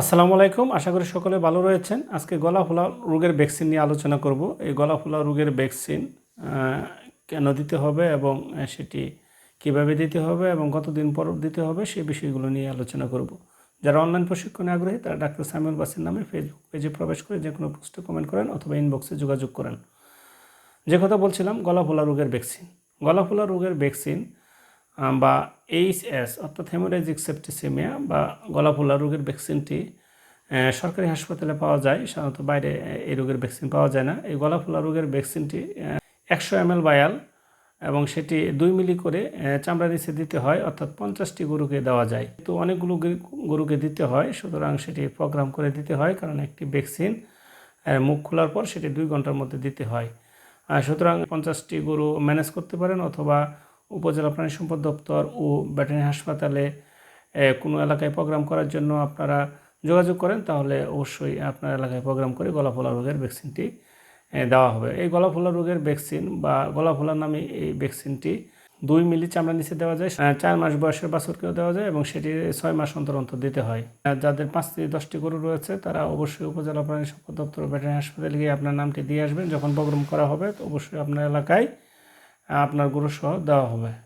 আসসালামু আলাইকুম। আশা করি সকলে ভালো রয়েছেন। আজকে গলা ফোলা রোগের ভ্যাকসিন নিয়ে আলোচনা করব। এই গলা ফোলা রোগের ভ্যাকসিন কেন দিতে হবে এবং সেটি কীভাবে দিতে হবে এবং কতদিন পর দিতে হবে সেই বিষয়গুলো নিয়ে আলোচনা করব। যারা অনলাইন প্রশিক্ষণে আগ্রহী, তারা ডাক্তার সামিউল বাসির নামে ফেসবুক পেজে প্রবেশ করে যে কোনো পোস্টে কমেন্ট করেন অথবা ইনবক্সে যোগাযোগ করেন। যে কথা বলছিলাম গলা ফোলা রোগের ভ্যাকসিন। গলা ফোলা রোগের ভ্যাকসিন বা এইচএস অর্থাৎ হেমোরাইজিক সেপ্টিসেমিয়া বা গলা ফোলা রোগের ভ্যাকসিনটি সরকারি হাসপাতালে পাওয়া যায়। সাধারণত বাইরে এই রোগের ভ্যাকসিন পাওয়া যায় না। এই গলা ফোলা রোগের ভ্যাকসিনটি একশো এম এল বায়াল এবং সেটি দুই মিলি করে চামড়া নিচে দিতে হয়, অর্থাৎ পঞ্চাশটি গরুকে দেওয়া যায়। তো অনেকগুলো গরুকে দিতে হয়, সুতরাং সেটি প্রোগ্রাম করে দিতে হয়, কারণ একটি ভ্যাকসিন মুখ খোলার পর সেটি দুই ঘণ্টার মধ্যে দিতে হয়। সুতরাং পঞ্চাশটি গরু ম্যানেজ করতে পারেন, অথবা উপজেলা প্রাণী সম্পদ দপ্তর ও ব্যাটারি হাসপাতালে কোনো এলাকায় প্রোগ্রাম করার জন্য আপনারা যোগাযোগ করেন, তাহলে অবশ্যই আপনার এলাকায় প্রোগ্রাম করে গলাফোলা রোগের ভ্যাকসিনটি দেওয়া হবে। এই গলাফোলা রোগের ভ্যাকসিন বা গলাফোলা নামে এই ভ্যাকসিনটি দুই মিলি চামড়া নিচে দেওয়া যায় চার মাস বয়সের বাছুরকেও দেওয়া যায় এবং সেটি ছয় মাস অন্তর অন্তর দিতে হয়। যাদের পাঁচ থেকে দশটি গরু রয়েছে, তারা অবশ্যই উপজেলা প্রাণী সম্পদ দপ্তর ভেটেরিনারি হাসপাতালে গিয়ে আপনার নামটি দিয়ে আসবেন। যখন প্রোগ্রাম করা হবে, তো অবশ্যই আপনার এলাকায় আপনার গুরুসহ দেওয়া হবে।